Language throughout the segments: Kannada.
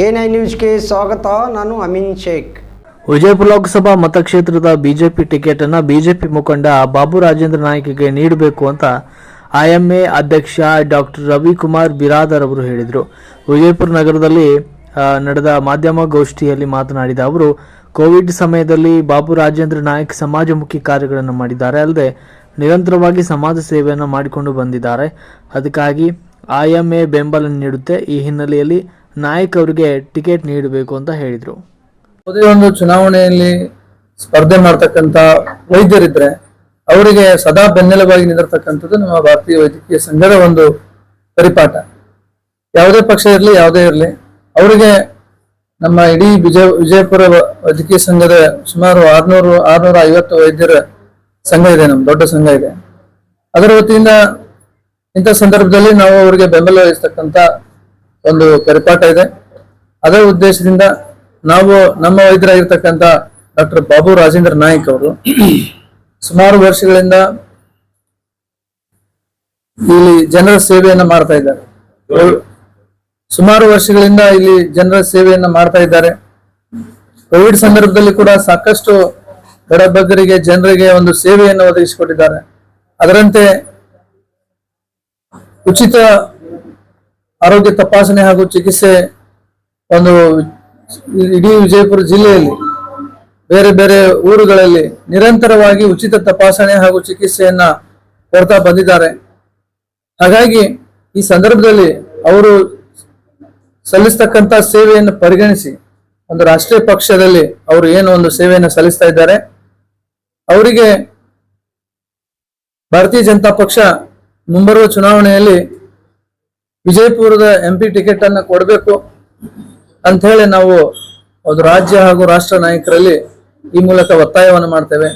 ಐ ನ್ಯೂಸ್ಗೆ ಸ್ವಾಗತ, ನಾನು ಅಮಿನ್ ಶೇಖ್. ವಿಜಯಪುರ ಲೋಕಸಭಾ ಮತಕ್ಷೇತ್ರದ ಬಿಜೆಪಿ ಟಿಕೆಟ್ ಅನ್ನು ಬಿಜೆಪಿ ಮುಖಂಡ ಬಾಬು ರಾಜೇಂದ್ರ ನಾಯ್ಕಿಗೆ ನೀಡಬೇಕು ಅಂತ ಐಎಂಎ ಅಧ್ಯಕ್ಷ ಡಾಕ್ಟರ್ ರವಿಕುಮಾರ್ ಬಿರಾದರ್ ಅವರು ಹೇಳಿದರು. ವಿಜಯಪುರ ನಗರದಲ್ಲಿ ನಡೆದ ಮಾಧ್ಯಮ ಗೋಷ್ಠಿಯಲ್ಲಿ ಮಾತನಾಡಿದ ಅವರು, ಕೋವಿಡ್ ಸಮಯದಲ್ಲಿ ಬಾಬು ರಾಜೇಂದ್ರ ನಾಯಕ್ ಸಮಾಜಮುಖಿ ಕಾರ್ಯಗಳನ್ನು ಮಾಡಿದ್ದಾರೆ. ಅಲ್ಲದೆ, ನಿರಂತರವಾಗಿ ಸಮಾಜ ಸೇವೆಯನ್ನು ಮಾಡಿಕೊಂಡು ಬಂದಿದ್ದಾರೆ. ಅದಕ್ಕಾಗಿ ಐಎಂಎ ಬೆಂಬಲ ನೀಡುತ್ತೆ. ಈ ಹಿನ್ನೆಲೆಯಲ್ಲಿ ನಾಯ್ಕ್ ಅವರಿಗೆ ಟಿಕೆಟ್ ನೀಡಬೇಕು ಅಂತ ಹೇಳಿದರು. ಅದೇ ಒಂದು ಚುನಾವಣೆಯಲ್ಲಿ ಸ್ಪರ್ಧೆ ಮಾಡ್ತಕ್ಕಂತ ವೈದ್ಯರಿದ್ರೆ ಅವರಿಗೆ ಸದಾ ಬೆನ್ನೆಲುಬಾಗಿ ನಿಂದಿರ್ತಕ್ಕಂಥದ್ದು ನಮ್ಮ ಭಾರತೀಯ ವೈದ್ಯಕೀಯ ಸಂಘದ ಒಂದು ಪರಿಪಾಠ. ಯಾವುದೇ ಪಕ್ಷ ಇರಲಿ, ಯಾವುದೇ ಇರಲಿ, ಅವರಿಗೆ ನಮ್ಮ ಇಡೀ ವಿಜಯ, ವಿಜಯಪುರ ವೈದ್ಯಕೀಯ ಸಂಘದ ಸುಮಾರು ಆರ್ನೂರು ಆರ್ನೂರ ಐವತ್ತು ವೈದ್ಯರ ಸಂಘ ಇದೆ, ನಮ್ಮ ದೊಡ್ಡ ಸಂಘ ಇದೆ. ಅದರ ವತಿಯಿಂದ ಇಂಥ ಸಂದರ್ಭದಲ್ಲಿ ನಾವು ಅವರಿಗೆ ಬೆಂಬಲ ವಹಿಸ್ತಕ್ಕಂಥ ಒಂದು ಪರಿಪಾಠ ಇದೆ. ಅದೇ ಉದ್ದೇಶದಿಂದ ನಾವು ನಮ್ಮ ವೈದ್ಯರಾಗಿರ್ತಕ್ಕಂಥ ಡಾಕ್ಟರ್ ಬಾಬು ರಾಜೇಂದ್ರ ನಾಯಕ್ ಅವರು ಸುಮಾರು ವರ್ಷಗಳಿಂದ ಇಲ್ಲಿ ಜನರ ಸೇವೆಯನ್ನ ಮಾಡ್ತಾ ಇದ್ದಾರೆ. ಸುಮಾರು ವರ್ಷಗಳಿಂದ ಇಲ್ಲಿ ಜನರ ಸೇವೆಯನ್ನ ಮಾಡ್ತಾ ಇದ್ದಾರೆ. ಕೋವಿಡ್ ಸಂದರ್ಭದಲ್ಲಿ ಕೂಡ ಸಾಕಷ್ಟು ಬಡಬಗ್ಗರಿಗೆ ಜನರಿಗೆ ಒಂದು ಸೇವೆಯನ್ನು ಒದಗಿಸಿಕೊಟ್ಟಿದ್ದಾರೆ. ಅದರಂತೆ ಉಚಿತ ಆರೋಗ್ಯ ತಪಾಸಣೆ ಹಾಗೂ ಚಿಕಿತ್ಸೆ ಒಂದು ಇಡೀ ವಿಜಯಪುರ ಜಿಲ್ಲೆಯಲ್ಲಿ ಬೇರೆ ಬೇರೆ ಊರುಗಳಲ್ಲಿ ನಿರಂತರವಾಗಿ ಉಚಿತ ತಪಾಸಣೆ ಹಾಗೂ ಚಿಕಿತ್ಸೆಯನ್ನ ಕೊಡ್ತಾ ಬಂದಿದ್ದಾರೆ. ಹಾಗಾಗಿ ಈ ಸಂದರ್ಭದಲ್ಲಿ ಅವರು ಸಲ್ಲಿಸ್ತಕ್ಕಂಥ ಸೇವೆಯನ್ನು ಪರಿಗಣಿಸಿ ಒಂದು ರಾಷ್ಟ್ರೀಯ ಪಕ್ಷದಲ್ಲಿ ಅವರು ಏನು ಒಂದು ಸೇವೆಯನ್ನು ಸಲ್ಲಿಸ್ತಾ ಇದ್ದಾರೆ. ಅವರಿಗೆ ಭಾರತೀಯ ಜನತಾ ಪಕ್ಷ ಮುಂಬರುವ ಚುನಾವಣೆಯಲ್ಲಿ ವಿಜಯಪುರದ ಎಂ ಪಿ ಟಿಕೆಟ್ ಅನ್ನ ಕೊಡಬೇಕು ಅಂತ ಹೇಳಿ ನಾವು ಒಂದು ರಾಜ್ಯ ಹಾಗೂ ರಾಷ್ಟ್ರ ನಾಯಕರಲ್ಲಿ ಈ ಮೂಲಕ ಒತ್ತಾಯವನ್ನು ಮಾಡ್ತೇವೆ.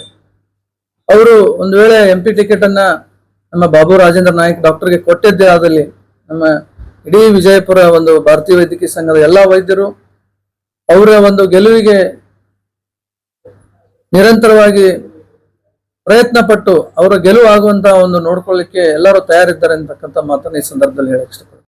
ಅವರು ಒಂದು ವೇಳೆ ಎಂ ಪಿ ಟಿಕೆಟ್ ಅನ್ನ ನಮ್ಮ ಬಾಬು ರಾಜೇಂದ್ರ ನಾಯ್ಕ್ ಡಾಕ್ಟರ್ಗೆ ಕೊಟ್ಟಿದ್ದೇ ಆದಲ್ಲಿ ನಮ್ಮ ಇಡೀ ವಿಜಯಪುರ ಒಂದು ಭಾರತೀಯ ವೈದ್ಯಕೀಯ ಸಂಘದ ಎಲ್ಲಾ ವೈದ್ಯರು ಅವರ ಒಂದು ಗೆಲುವಿಗೆ ನಿರಂತರವಾಗಿ ಪ್ರಯತ್ನ ಪಟ್ಟು ಅವರ ಗೆಲುವು ಆಗುವಂತಹ ಒಂದು ನೋಡ್ಕೊಳ್ಳಿಕ್ಕೆ ಎಲ್ಲರೂ ತಯಾರಿದ್ದಾರೆ ಅಂತಕ್ಕಂಥ ಮಾತನ್ನ ಈ ಸಂದರ್ಭದಲ್ಲಿ ಹೇಳಕ್ ಇಷ್ಟಪಡ್ತೀನಿ.